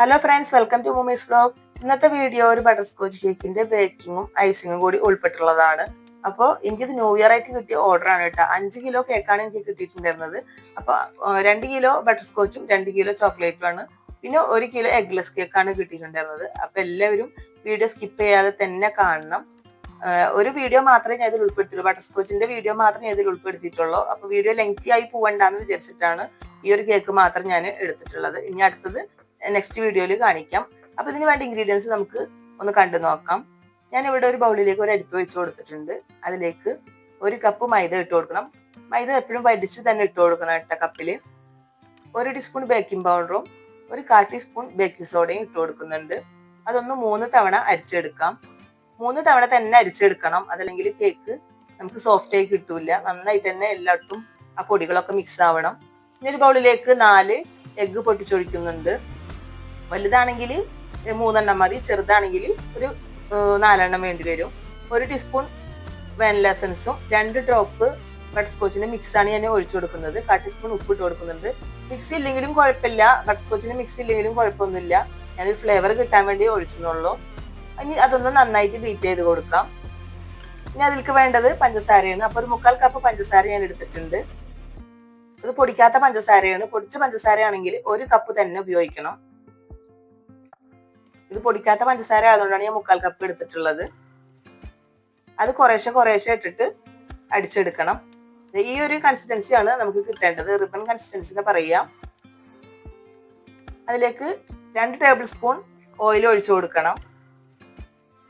Hello friends welcome to Moomy's blog ഇന്നത്തെ video ഒരു butterscotch കേക്കിന്റെ ബേക്കിങ്ങും ഐസിങ്ങും കൂടി ഉൾപ്പെട്ടുള്ളതാണ്. അപ്പോൾ എനിക്കിത് ന്യൂ ഇയർ ആയിട്ട് കിട്ടിയ ഓർഡർ ആണ് കേട്ടോ. അഞ്ച് കിലോ കേക്കാണ് എനിക്ക് കിട്ടിയിട്ടുണ്ടായിരുന്നത്. അപ്പോൾ രണ്ട് കിലോ ബട്ടർ സ്കോച്ചും രണ്ട് കിലോ ചോക്ലേറ്റും ആണ്. പിന്നെ ഒരു കിലോ എഗ്ലെസ് കേക്കാണ് കിട്ടിയിട്ടുണ്ടായിരുന്നത്. അപ്പൊ എല്ലാവരും വീഡിയോ സ്കിപ്പ് ചെയ്യാതെ തന്നെ കാണണം. ഒരു വീഡിയോ മാത്രമേ ഞാൻ ഇതിൽ ഉൾപ്പെടുത്തിയുള്ളൂ. ബട്ടർ സ്കോച്ചിന്റെ വീഡിയോ മാത്രമേ ഞാൻ ഇതിൽ ഉൾപ്പെടുത്തിയിട്ടുള്ളൂ. അപ്പൊ വീഡിയോ ലെങ്തി ആയി പോവണ്ടെന്ന് വിചാരിച്ചിട്ടാണ് ഈ ഒരു കേക്ക് മാത്രം ഞാൻ എടുത്തിട്ടുള്ളത്. ഇനി അടുത്തത് നെക്സ്റ്റ് വീഡിയോയിൽ കാണിക്കാം. അപ്പൊ ഇതിന് വേണ്ട ഇൻഗ്രീഡിയൻസ് നമുക്ക് ഒന്ന് കണ്ടു നോക്കാം. ഞാൻ ഇവിടെ ഒരു ബൗളിലേക്ക് ഒരു അരിപ്പ് വെച്ച് കൊടുത്തിട്ടുണ്ട്. അതിലേക്ക് ഒരു കപ്പ് മൈദ ഇട്ട് കൊടുക്കണം. മൈദ എപ്പോഴും വടിച്ച് തന്നെ ഇട്ട് കൊടുക്കണം ഇട്ട കപ്പിൽ ഒരു ടീസ്പൂൺ ബേക്കിംഗ് പൗഡറും ഒരു കാ ടീസ്പൂൺ ബേക്കിംഗ് സോഡയും ഇട്ട് കൊടുക്കുന്നുണ്ട്. അതൊന്ന് മൂന്ന് തവണ അരിച്ചെടുക്കാം. മൂന്ന് തവണ തന്നെ അരിച്ചെടുക്കണം. അതല്ലെങ്കിൽ കേക്ക് നമുക്ക് സോഫ്റ്റ് ആയി കിട്ടൂല. നന്നായിട്ട് തന്നെ എല്ലായിടത്തും ആ പൊടികളൊക്കെ മിക്സ് ആവണം. ഇനി ഒരു ബൗളിലേക്ക് നാല് എഗ്ഗ് പൊട്ടിച്ചൊഴിക്കുന്നുണ്ട്. വലുതാണെങ്കിൽ മൂന്നെണ്ണം മതി ചെറുതാണെങ്കിൽ ഒരു നാലെണ്ണം വേണ്ടി വരും. ഒരു ടീസ്പൂൺ വാനില എസൻസും രണ്ട് ഡ്രോപ്പ് ബട്ടർ സ്കോച്ചിന്റെ മിക്സ് ആണ് ഞാൻ ഒഴിച്ചു കൊടുക്കുന്നത്. കാൽ ടീസ്പൂൺ ഉപ്പ് ഇട്ട് കൊടുക്കുന്നുണ്ട്. മിക്സ് ഇല്ലെങ്കിലും കുഴപ്പമില്ല. ബട്ടർ സ്കോച്ചിന്റെ മിക്സ് ഇല്ലെങ്കിലും കുഴപ്പമൊന്നുമില്ല. ഞാനൊരു ഫ്ലേവർ കിട്ടാൻ വേണ്ടി ഒഴിച്ചെന്നുള്ളൂ. ഇനി അതൊന്ന് നന്നായിട്ട് ബീറ്റ് ചെയ്ത് കൊടുക്കാം. ഇനി അതിലേക്ക് വേണ്ടത് പഞ്ചസാരയാണ്. അപ്പോൾ ഒരു മുക്കാൽ കപ്പ് പഞ്ചസാര ഞാൻ എടുത്തിട്ടുണ്ട്. അത് പൊടിക്കാത്ത പഞ്ചസാരയാണ്. പൊടിച്ച പഞ്ചസാരയാണെങ്കിൽ ഒരു കപ്പ് തന്നെ ഉപയോഗിക്കണം. ഇത് പൊടിക്കാത്ത പഞ്ചസാര ആയതുകൊണ്ടാണ് ഞാൻ മുക്കാൽ കപ്പ് എടുത്തിട്ടുള്ളത്. അത് കുറേശ്ശെ കുറേശ്ശെ ഇട്ടിട്ട് അടിച്ചെടുക്കണം. ഈ ഒരു കൺസിസ്റ്റൻസിയാണ് നമുക്ക് കിട്ടേണ്ടത്. റിബൺ കൺസിസ്റ്റൻസി എന്ന് പറയാം. അതിലേക്ക് രണ്ട് ടേബിൾ സ്പൂൺ ഓയിൽ ഒഴിച്ചു കൊടുക്കണം.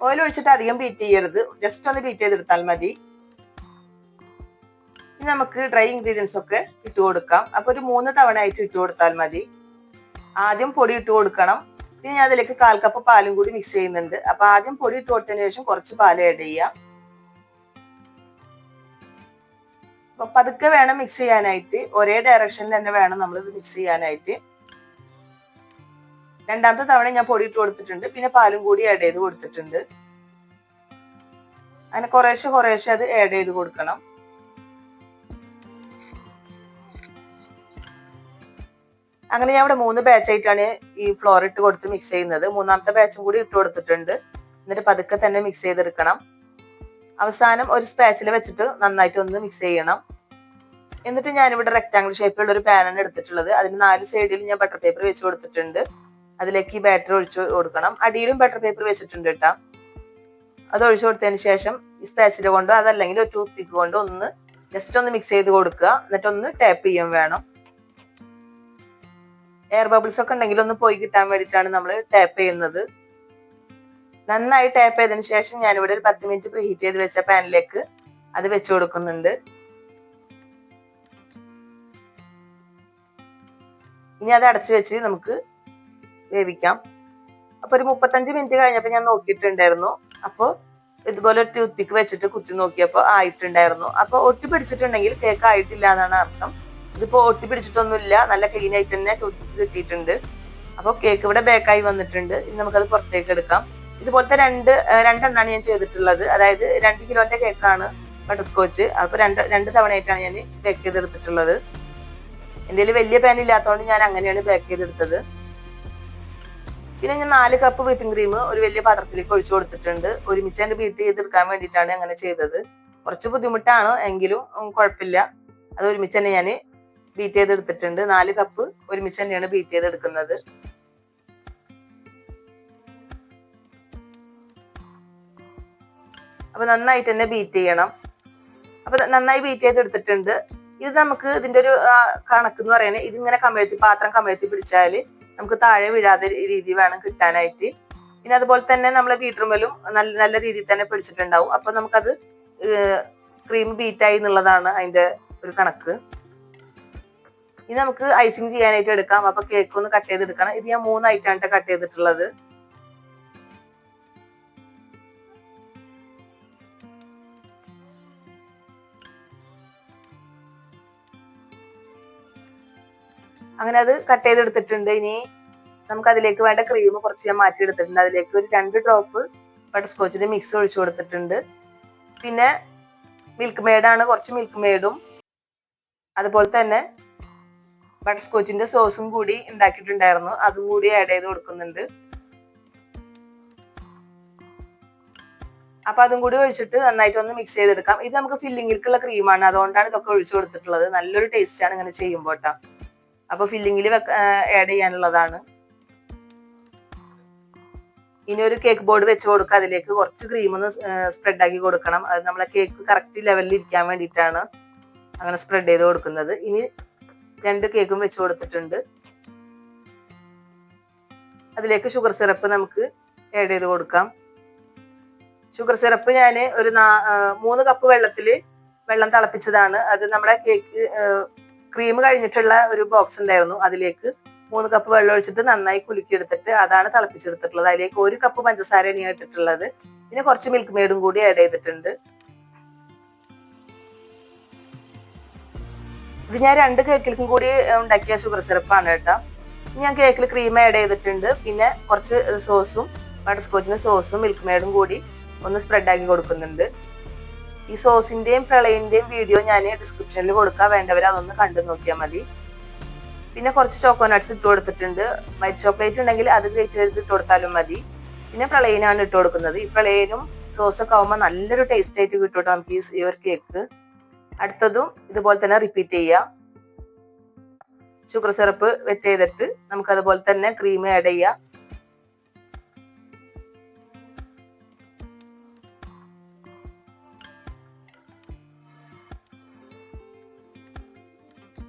ഓയിൽ ഒഴിച്ചിട്ട് അധികം ബീറ്റ് ചെയ്യരുത്. ജസ്റ്റ് ഒന്ന് ബീറ്റ് ചെയ്തെടുത്താൽ മതി. ഇനി നമുക്ക് ഡ്രൈ ഇൻഗ്രീഡിയൻസ് ഒക്കെ ഇട്ട് കൊടുക്കാം. അപ്പൊ ഒരു മൂന്ന് തവണ ആയിട്ട് ഇട്ട് കൊടുത്താൽ മതി. ആദ്യം പൊടി ഇട്ട് കൊടുക്കണം. പിന്നെ ഞാൻ അതിലേക്ക് കാൽ കപ്പ് പാലും കൂടി മിക്സ് ചെയ്യുന്നുണ്ട്. അപ്പൊ ആദ്യം പൊടി ഇട്ട് കൊടുത്തതിന് ശേഷം കുറച്ച് പാൽ ആഡ് ചെയ്യാം. അപ്പൊ പതുക്കെ വേണം മിക്സ് ചെയ്യാനായിട്ട്. ഒരേ ഡയറക്ഷനിൽ തന്നെ വേണം നമ്മൾ ഇത് മിക്സ് ചെയ്യാനായിട്ട്. രണ്ടാമത്തെ തവണ ഞാൻ പൊടി ഇട്ട് കൊടുത്തിട്ടുണ്ട്. പിന്നെ പാലും കൂടി ആഡ് ചെയ്ത് കൊടുത്തിട്ടുണ്ട്. അങ്ങനെ കുറേശ്ശെ കുറേശ്ശെ അത് ആഡ് ചെയ്ത് കൊടുക്കണം. അങ്ങനെ ഞാൻ ഇവിടെ മൂന്ന് ബാച്ച് ആയിട്ടാണ് ഈ ഫ്ലോർ ഇട്ട് കൊടുത്ത് മിക്സ് ചെയ്യുന്നത്. മൂന്നാമത്തെ ബാച്ചും കൂടി ഇട്ട് കൊടുത്തിട്ടുണ്ട്. എന്നിട്ട് പതുക്കെ തന്നെ മിക്സ് ചെയ്തെടുക്കണം. അവസാനം ഒരു സ്പാച്ചിൽ വെച്ചിട്ട് നന്നായിട്ട് ഒന്ന് മിക്സ് ചെയ്യണം. എന്നിട്ട് ഞാനിവിടെ റെക്ടാംഗിൾ ഷേപ്പിലുള്ള ഒരു പാനാണ് എടുത്തിട്ടുള്ളത്. അതിന് നാല് സൈഡിൽ ഞാൻ ബട്ടർ പേപ്പർ വെച്ച് കൊടുത്തിട്ടുണ്ട്. അതിലേക്ക് ഈ ബാറ്റർ ഒഴിച്ച് കൊടുക്കണം. അടിയിലും ബട്ടർ പേപ്പർ വെച്ചിട്ടുണ്ട് കേട്ടോ. അത് ഒഴിച്ചു കൊടുത്തതിന് ശേഷം ഈ സ്പാച്ചിൽ കൊണ്ടോ അതല്ലെങ്കിൽ ഒരു ടൂത്ത് പിക്ക് കൊണ്ടോ ഒന്ന് ജസ്റ്റ് ഒന്ന് മിക്സ് ചെയ്ത് കൊടുക്കുക. എന്നിട്ട് ഒന്ന് ടാപ്പ് ചെയ്യാൻ വേണം. എയർ ബബിൾസ് ഒക്കെ ഉണ്ടെങ്കിൽ ഒന്ന് പോയി കിട്ടാൻ വേണ്ടിയിട്ടാണ് നമ്മൾ ടാപ്പ് ചെയ്യുന്നത്. നന്നായി ടാപ്പ് ചെയ്തതിന് ശേഷം ഞാനിവിടെ ഒരു പത്ത് മിനിറ്റ് പ്രീഹീറ്റ് ചെയ്ത് വെച്ച പാനിലേക്ക് അത് വെച്ച് കൊടുക്കുന്നുണ്ട്. ഇനി അത് അടച്ചു വെച്ച് നമുക്ക് വേവിക്കാം. അപ്പൊ ഒരു മുപ്പത്തഞ്ച് മിനിറ്റ് കഴിഞ്ഞപ്പോൾ ഞാൻ നോക്കിയിട്ടുണ്ടായിരുന്നു. അപ്പോൾ ഇതുപോലെ ഒരു ടൂത്ത് പിക്ക് വെച്ചിട്ട് കുത്തി നോക്കിയപ്പോൾ ആയിട്ടുണ്ടായിരുന്നു. അപ്പൊ ഒട്ടി പിടിച്ചിട്ടുണ്ടെങ്കിൽ കേക്ക് ആയിട്ടില്ല എന്നാണ് അർത്ഥം. ഇതിപ്പോ ഒട്ടി പിടിച്ചിട്ടൊന്നുമില്ല. നല്ല ക്ലീൻ ആയിട്ട് തന്നെ ചോദിച്ച് കിട്ടിയിട്ടുണ്ട്. അപ്പോൾ കേക്ക് ഇവിടെ ബേക്കായി വന്നിട്ടുണ്ട്. ഇനി നമുക്കത് പുറത്തേക്ക് എടുക്കാം. ഇതുപോലത്തെ രണ്ട് രണ്ടെണ്ണാണ് ഞാൻ ചെയ്തിട്ടുള്ളത്. അതായത് രണ്ട് കിലോന്റെ കേക്കാണ് ബട്ടർ സ്കോച്ച് അപ്പൊ രണ്ട് രണ്ട് തവണയായിട്ടാണ് ഞാൻ ബേക്ക് ചെയ്തെടുത്തിട്ടുള്ളത്. എന്റെ കയ്യിൽ വലിയ പാൻ ഇല്ലാത്തതുകൊണ്ട് ഞാൻ അങ്ങനെയാണ് ബേക്ക് ചെയ്തെടുത്തത്. പിന്നെ ഞാൻ നാല് കപ്പ് വിപ്പിംഗ് ക്രീം ഒരു വലിയ പാത്രത്തിലേക്ക് ഒഴിച്ചു കൊടുത്തിട്ടുണ്ട്. ഒരുമിച്ച് എന്റെ ബീറ്റ് ചെയ്തെടുക്കാൻ വേണ്ടിയിട്ടാണ് അങ്ങനെ ചെയ്തത്. കുറച്ച് ബുദ്ധിമുട്ടാണ് എങ്കിലും കുഴപ്പമില്ല. അത് ഒരുമിച്ച് തന്നെ ഞാൻ ബീറ്റ് ചെയ്തെടുത്തിട്ടുണ്ട്. നാല് കപ്പ് ഒരുമിച്ച് തന്നെയാണ് ബീറ്റ് ചെയ്തെടുക്കുന്നത്. അപ്പൊ നന്നായിട്ട് തന്നെ ബീറ്റ് ചെയ്യണം. അപ്പൊ നന്നായി ബീറ്റ് ചെയ്തെടുത്തിട്ടുണ്ട്. ഇത് നമുക്ക് ഇതിന്റെ ഒരു കണക്ക് എന്ന് പറയുന്നത് ഇതിങ്ങനെ കമഴ്ത്തി പാത്രം കമഴ്ത്തി പിടിച്ചാൽ നമുക്ക് താഴെ വീഴാതെ രീതി വേണം കിട്ടാനായിട്ട്. പിന്നെ അതുപോലെ തന്നെ നമ്മളെ ബീറ്ററുമലും നല്ല നല്ല രീതിയിൽ തന്നെ പിടിച്ചിട്ടുണ്ടാവും. അപ്പൊ നമുക്കത് ക്രീം ബീറ്റായി എന്നുള്ളതാണ് അതിന്റെ ഒരു കണക്ക്. ഇനി നമുക്ക് ഐസിങ് ചെയ്യാനായിട്ട് എടുക്കാം. അപ്പൊ കേക്ക് ഒന്ന് കട്ട് ചെയ്തെടുക്കണം ഇത് ഞാൻ മൂന്നായിട്ടാണ് കട്ട് ചെയ്തിട്ടുള്ളത്. അങ്ങനെ അത് കട്ട് ചെയ്തെടുത്തിട്ടുണ്ട്. ഇനി നമുക്ക് അതിലേക്ക് വേണ്ട ക്രീം കുറച്ച് ഞാൻ മാറ്റി എടുത്തിട്ടുണ്ട് അതിലേക്ക് ഒരു രണ്ട് ഡ്രോപ്പ് ബട്ടർ സ്കോച്ചിന്റെ മിക്സ് ഒഴിച്ചു കൊടുത്തിട്ടുണ്ട്. പിന്നെ മിൽക്ക് മെയ്ഡാണ് കുറച്ച് മിൽക്ക് മെയ്ഡും അതുപോലെ തന്നെ ബട്ടർ സ്കോച്ചിന്റെ സോസും കൂടി ഉണ്ടാക്കിയിട്ടുണ്ടായിരുന്നു. അതും കൂടി ആഡ് ചെയ്ത് കൊടുക്കുന്നുണ്ട്. അപ്പൊ അതും കൂടി ഒഴിച്ചിട്ട് നന്നായിട്ട് ഒന്ന് മിക്സ് ചെയ്തെടുക്കാം. ഇത് നമുക്ക് ഫില്ലിങ്ങിലേക്കുള്ള ക്രീമാണ് അതുകൊണ്ടാണ് ഇതൊക്കെ ഒഴിച്ചു കൊടുത്തിട്ടുള്ളത്. നല്ലൊരു ടേസ്റ്റ് ആണ് ഇങ്ങനെ ചെയ്യുമ്പോൾ അപ്പൊ ഫില്ലിങ്ങിൽ ആഡ് ചെയ്യാനുള്ളതാണ്. ഇനി ഒരു കേക്ക് ബോർഡ് വെച്ച് കൊടുക്കുക അതിലേക്ക് കുറച്ച് ക്രീം ഒന്ന് സ്പ്രെഡ് ആക്കി കൊടുക്കണം. അത് നമ്മളെ കേക്ക് കറക്റ്റ് ലെവലിൽ ഇരിക്കാൻ വേണ്ടിയിട്ടാണ് അങ്ങനെ സ്പ്രെഡ് ചെയ്ത് കൊടുക്കുന്നത്. ഇനി രണ്ട് കേക്കും വെച്ച് കൊടുത്തിട്ടുണ്ട്. അതിലേക്ക് ഷുഗർ സിറപ്പ് നമുക്ക് ആഡ് ചെയ്ത് കൊടുക്കാം. ഷുഗർ സിറപ്പ് ഞാൻ ഒരു മൂന്ന് കപ്പ് വെള്ളത്തിൽ വെള്ളം തിളപ്പിച്ചതാണ്. അത് നമ്മുടെ കേക്ക് ക്രീം കഴിഞ്ഞിട്ടുള്ള ഒരു ബോക്സ് ഉണ്ടായിരുന്നു. അതിലേക്ക് മൂന്ന് കപ്പ് വെള്ളം ഒഴിച്ചിട്ട് നന്നായി കുലുക്കിയെടുത്തിട്ട് അതാണ് തിളപ്പിച്ചെടുത്തിട്ടുള്ളത്. അതിലേക്ക് ഒരു കപ്പ് പഞ്ചസാരയാണ് ഞാൻ ഇട്ടിട്ടുള്ളത്. പിന്നെ കുറച്ച് മിൽക്ക് മെയ്ഡും കൂടി ആഡ് ചെയ്തിട്ടുണ്ട്. ഇത് ഞാൻ രണ്ട് കേക്കിലും കൂടി ഉണ്ടാക്കിയ ഷുഗർ സിറപ്പാണ് കേട്ടോ. ഞാൻ കേക്കിൽ ക്രീം ആഡ് ചെയ്തിട്ടുണ്ട്. പിന്നെ കുറച്ച് സോസും ബട്ടർ സ്കോച്ചിന് സോസും മിൽക്ക് മേഡും കൂടി ഒന്ന് സ്പ്രെഡ് ആക്കി കൊടുക്കുന്നുണ്ട്. ഈ സോസിന്റെയും പ്രളയിന്റെയും വീഡിയോ ഞാൻ ഡിസ്ക്രിപ്ഷനിൽ കൊടുക്കാം. വേണ്ടവർ അതൊന്ന് കണ്ടു നോക്കിയാൽ മതി. പിന്നെ കുറച്ച് ചോക്കോനട്ട്സ് ഇട്ട് കൊടുത്തിട്ടുണ്ട്. വൈറ്റ് ചോക്ലേറ്റ് ഉണ്ടെങ്കിൽ അത് ഗ്രേറ്റ് ചെയ്ത് ഇട്ട് കൊടുത്താലും മതി. പിന്നെ പ്രളയനാണ് ഇട്ട് കൊടുക്കുന്നത്. ഈ പ്രളയനും സോസൊക്കെ ആവുമ്പോൾ നല്ലൊരു ടേസ്റ്റ് ആയിട്ട് കിട്ടും നമുക്ക് ഈ ഒരു കേക്ക് അടുത്തതും ഇതുപോലെ തന്നെ റിപ്പീറ്റ് ചെയ്യുക. ഷുഗർ സിറപ്പ് വെറ്റ് ചെയ്തിട്ട് നമുക്ക് അതുപോലെ തന്നെ ക്രീം ആഡ് ചെയ്യാം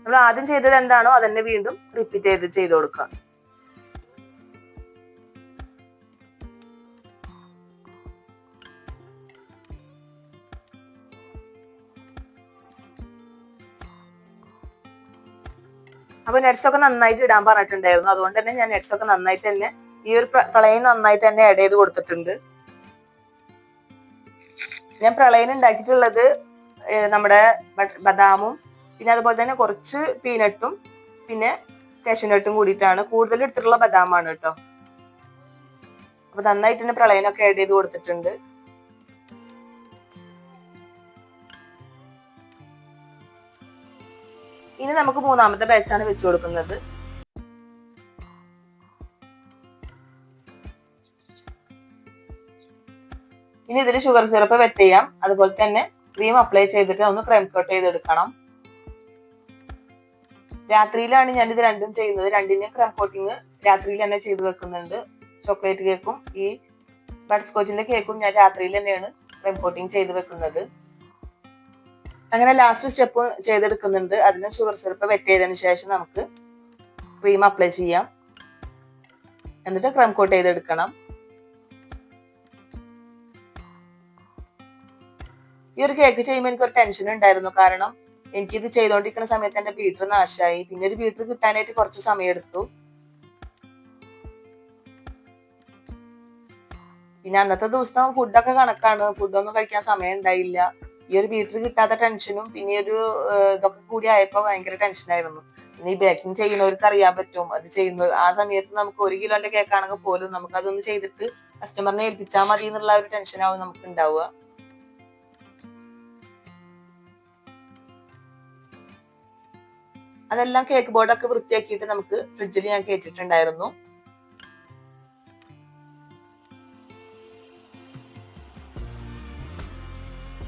നമ്മൾ ആദ്യം ചെയ്തത് എന്താണോ അതന്നെ വീണ്ടും റിപ്പീറ്റ് ചെയ്ത് ചെയ്ത് കൊടുക്കുക. അപ്പൊ നെറ്റ്സ് ഒക്കെ നന്നായിട്ട് ഇടാൻ പറഞ്ഞിട്ടുണ്ടായിരുന്നു. അതുകൊണ്ട് തന്നെ ഞാൻ നെറ്റ്സ് ഒക്കെ നന്നായിട്ട് തന്നെ ഈ ഒരു പ്രളയം നന്നായിട്ട് തന്നെ ആഡ് ചെയ്ത് കൊടുത്തിട്ടുണ്ട്. ഞാൻ പ്രളയം ഉണ്ടാക്കിയിട്ടുള്ളത് നമ്മുടെ ബദാമും പിന്നെ അതുപോലെ തന്നെ കുറച്ച് പീനട്ടും പിന്നെ കാഷ്യനട്ടും കൂടിയിട്ടാണ് കൂടുതൽ എടുത്തിട്ടുള്ള ബദാമാണ് കേട്ടോ. അപ്പൊ നന്നായിട്ട് തന്നെ പ്രളയനൊക്കെ ആഡ് ചെയ്ത് കൊടുത്തിട്ടുണ്ട്. ഇനി നമുക്ക് മൂന്നാമത്തെ ബാച്ചാണ് വെച്ച് കൊടുക്കുന്നത്. ഇനി ഇതിൽ ഷുഗർ സിറപ്പ് വെറ്റ് ചെയ്യാം. അതുപോലെ തന്നെ ക്രീം അപ്ലൈ ചെയ്തിട്ട് ഒന്ന് ക്രീം കോട്ട് ചെയ്തെടുക്കണം. രാത്രിയിലാണ് ഞാൻ ഇത് രണ്ടും ചെയ്യുന്നത്. രണ്ടിന്റെയും ക്രീം കോട്ടിങ് രാത്രിയിൽ തന്നെ ചെയ്ത് വെക്കുന്നുണ്ട്. ചോക്ലേറ്റ് കേക്കും ഈ ബട്ടർ സ്കോച്ചിന്റെ കേക്കും ഞാൻ രാത്രിയിൽ തന്നെയാണ് ക്രീം കോട്ടിങ് ചെയ്ത് വെക്കുന്നത്. അങ്ങനെ ലാസ്റ്റ് സ്റ്റെപ്പ് ചെയ്തെടുക്കുന്നുണ്ട്. അതിന് ഷുഗർ സിറപ്പ് വെറ്റ് ചെയ്തതിന് ശേഷം നമുക്ക് ക്രീം അപ്ലൈ ചെയ്യാം. എന്നിട്ട് ക്രം കോട്ട് ചെയ്തെടുക്കണം. ഈ ഒരു കേക്ക് ചെയ്യുമ്പോൾ എനിക്ക് ഒരു ടെൻഷൻ ഉണ്ടായിരുന്നു. കാരണം എനിക്കിത് ചെയ്തുകൊണ്ടിരിക്കുന്ന സമയത്ത് എന്റെ ബീറ്റർ നാശമായി പിന്നെ ഒരു ബീറ്റർ കിട്ടാനായിട്ട് കുറച്ച് സമയം എടുത്തു പിന്നെ അന്നത്തെ ദിവസം ഫുഡൊക്കെ കണക്കാണ്. ഫുഡൊന്നും കഴിക്കാൻ സമയം ഉണ്ടായില്ല. ഈ ഒരു ബീറ്റർ കിട്ടാത്ത ടെൻഷനും പിന്നെ ഒരു ഇതൊക്കെ കൂടി ആയപ്പോ ഭയങ്കര ടെൻഷനായിരുന്നു പിന്നെ ഈ ബേക്കിംഗ് ചെയ്യുന്നവർക്ക് അറിയാൻ പറ്റും. അത് ചെയ്യുന്നത് ആ സമയത്ത് നമുക്ക് ഒരു കിലോന്റെ കേക്ക് ആണെങ്കിൽ പോലും നമുക്ക് അതൊന്ന് ചെയ്തിട്ട് കസ്റ്റമറിനെ ഏൽപ്പിച്ചാൽ മതി എന്നുള്ള ഒരു ടെൻഷനാവും നമുക്ക് ഉണ്ടാവുക അതെല്ലാം കേക്ക് ബോർഡൊക്കെ വൃത്തിയാക്കിയിട്ട് നമുക്ക് ഫ്രിഡ്ജിൽ ഞാൻ കേട്ടിട്ടുണ്ടായിരുന്നു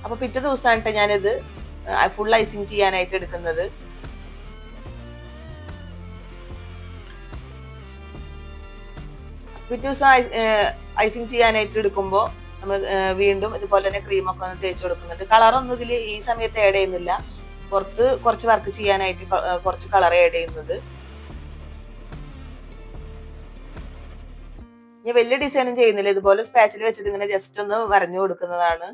അപ്പൊ പിറ്റേ ദിവസമായിട്ട് ഞാനിത് ഫുൾ ഐസിങ് ചെയ്യാനായിട്ട് എടുക്കുന്നത്. പിറ്റേ ദിവസം ഐസിങ് ചെയ്യാനായിട്ട് എടുക്കുമ്പോൾ നമ്മൾ വീണ്ടും ഇതുപോലെ തന്നെ ക്രീമൊക്കെ ഒന്ന് തേച്ച് കൊടുക്കുന്നുണ്ട്. കളറൊന്നും ഇതിൽ ഈ സമയത്ത് ആഡ് ചെയ്യുന്നില്ല. പുറത്ത് കുറച്ച് വർക്ക് ചെയ്യാനായിട്ട് കുറച്ച് കളർ ആഡ് ചെയ്യുന്നത്. ഞാൻ വലിയ ഡിസൈനും ചെയ്യുന്നില്ല. ഇതുപോലെ സ്പാച്ചിൽ വെച്ചിട്ട് ഇങ്ങനെ ജസ്റ്റ് ഒന്ന് വരഞ്ഞു കൊടുക്കുന്നതാണ്.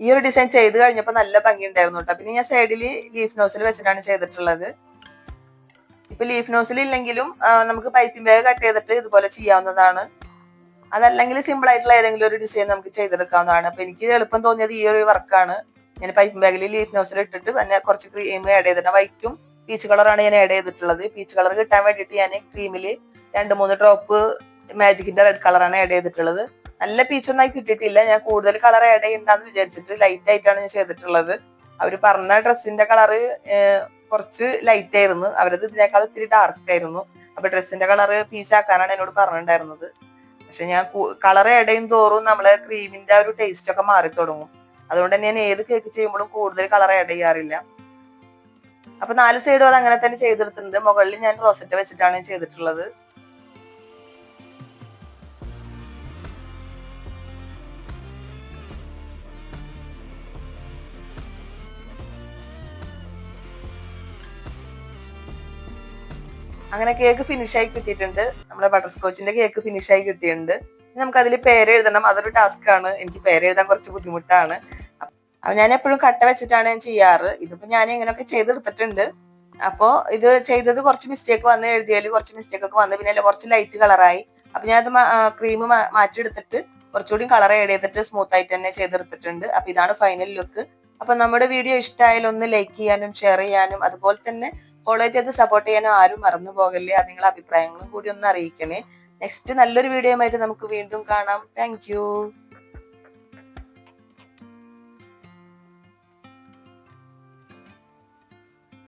ഈ ഒരു ഡിസൈൻ ചെയ്ത് കഴിഞ്ഞപ്പോൾ നല്ല ഭംഗി ഉണ്ടായിരുന്നു കേട്ടോ പിന്നെ ഞാൻ സൈഡിൽ ലീഫ് നോസിൽ വെച്ചിട്ടാണ് ചെയ്തിട്ടുള്ളത്. ഇപ്പൊ ലീഫ് നോസിൽ ഇല്ലെങ്കിലും നമുക്ക് പൈപ്പിംഗ് ബാഗ് കട്ട് ചെയ്തിട്ട് ഇതുപോലെ ചെയ്യാവുന്നതാണ്. അതല്ലെങ്കിൽ സിമ്പിൾ ആയിട്ടുള്ള ഏതെങ്കിലും ഒരു ഡിസൈൻ നമുക്ക് ചെയ്തെടുക്കാവുന്നതാണ്. അപ്പൊ എനിക്ക് എളുപ്പം തോന്നിയത് ഈ ഒരു വർക്കാണ് ഞാൻ പൈപ്പിംഗ് ബാഗിൽ ലീഫ് നോസിൽ ഇട്ടിട്ട് പിന്നെ കുറച്ച് ക്രീം ആഡ് ചെയ്തിട്ട് വൈറ്റും പീച്ച് കളറാണ് ഞാൻ ആഡ് ചെയ്തിട്ടുള്ളത്. പീച്ച് കളർ കിട്ടാൻ വേണ്ടിയിട്ട് ഞാൻ ക്രീമിൽ രണ്ട് മൂന്ന് ഡ്രോപ്പ് മാജിക്കിന്റെ റെഡ് കളറാണ് ആഡ് ചെയ്തിട്ടുള്ളത്. നല്ല പീച്ചൊന്നായി കിട്ടിയിട്ടില്ല. ഞാൻ കൂടുതൽ കളർ ആഡ് ചെയ്യണ്ടെന്ന് വിചാരിച്ചിട്ട് ലൈറ്റ് ആയിട്ടാണ് ഞാൻ ചെയ്തിട്ടുള്ളത്. അവർ പറഞ്ഞ ഡ്രസ്സിന്റെ കളറ് കുറച്ച് ലൈറ്റ് ആയിരുന്നു. അവരത് ഇതിനേക്കാൾ ഇത്തിരി ഡാർക്ക് ആയിരുന്നു. അപ്പൊ ഡ്രസ്സിന്റെ കളറ് പീച്ചാക്കാനാണ് എന്നോട് പറഞ്ഞിട്ടുണ്ടായിരുന്നത്. പക്ഷെ ഞാൻ കളർ ആഡ് ചെയ്യും തോറും നമ്മളെ ക്രീമിന്റെ ഒരു ടേസ്റ്റ് ഒക്കെ മാറി തുടങ്ങും. അതുകൊണ്ട് തന്നെ ഞാൻ ഏത് കേക്ക് ചെയ്യുമ്പോഴും കൂടുതൽ കളർ ആഡ് ചെയ്യാറില്ല. അപ്പൊ നാല് സൈഡും അത് അങ്ങനെ തന്നെ ചെയ്തെടുത്തിട്ടുണ്ട്. മുകളിൽ ഞാൻ റോസറ്റ് വെച്ചിട്ടാണ് ചെയ്തിട്ടുള്ളത്. അങ്ങനെ കേക്ക് ഫിനിഷ് ആയി കിട്ടിയിട്ടുണ്ട്. നമ്മുടെ ബട്ടർ സ്കോച്ചിന്റെ കേക്ക് ഫിനിഷ് ആയി കിട്ടിയിട്ടുണ്ട്. നമുക്ക് അതിൽ പേര് എഴുതണം. അതൊരു ടാസ്ക് ആണ്. എനിക്ക് പേര് എഴുതാൻ കുറച്ച് ബുദ്ധിമുട്ടാണ്. അപ്പൊ ഞാൻ എപ്പോഴും കട്ട വെച്ചിട്ടാണ് ഞാൻ ചെയ്യാറ്. ഇതിപ്പോ ഞാൻ ഇങ്ങനെയൊക്കെ ചെയ്തെടുത്തിട്ടുണ്ട്. അപ്പോ ഇത് ചെയ്തത് കുറച്ച് മിസ്റ്റേക്ക് വന്ന് എഴുതിയാൽ കുറച്ച് മിസ്റ്റേക്ക് ഒക്കെ വന്ന് പിന്നെ കുറച്ച് ലൈറ്റ് കളറായി അപ്പൊ ഞാൻ അത് ക്രീം മാറ്റിയെടുത്തിട്ട് കുറച്ചുകൂടി കളർ ഏഡ് ചെയ്തിട്ട് സ്മൂത്ത് ആയിട്ട് തന്നെ ചെയ്തെടുത്തിട്ടുണ്ട്. അപ്പൊ ഇതാണ് ഫൈനൽ ലുക്ക് അപ്പൊ നമ്മുടെ വീഡിയോ ഇഷ്ടമായാലും ഒന്ന് ലൈക്ക് ചെയ്യാനും ഷെയർ ചെയ്യാനും അതുപോലെ തന്നെ ഫോളോ ചെയ്ത് സപ്പോർട്ട് ചെയ്യാനും ആരും മറന്നു പോകല്ലേ? നിങ്ങളുടെ അഭിപ്രായങ്ങളും കൂടി ഒന്ന് അറിയിക്കണേ. നെക്സ്റ്റ് നല്ലൊരു വീഡിയോ ആയിട്ട് നമുക്ക് വീണ്ടും കാണാം. താങ്ക്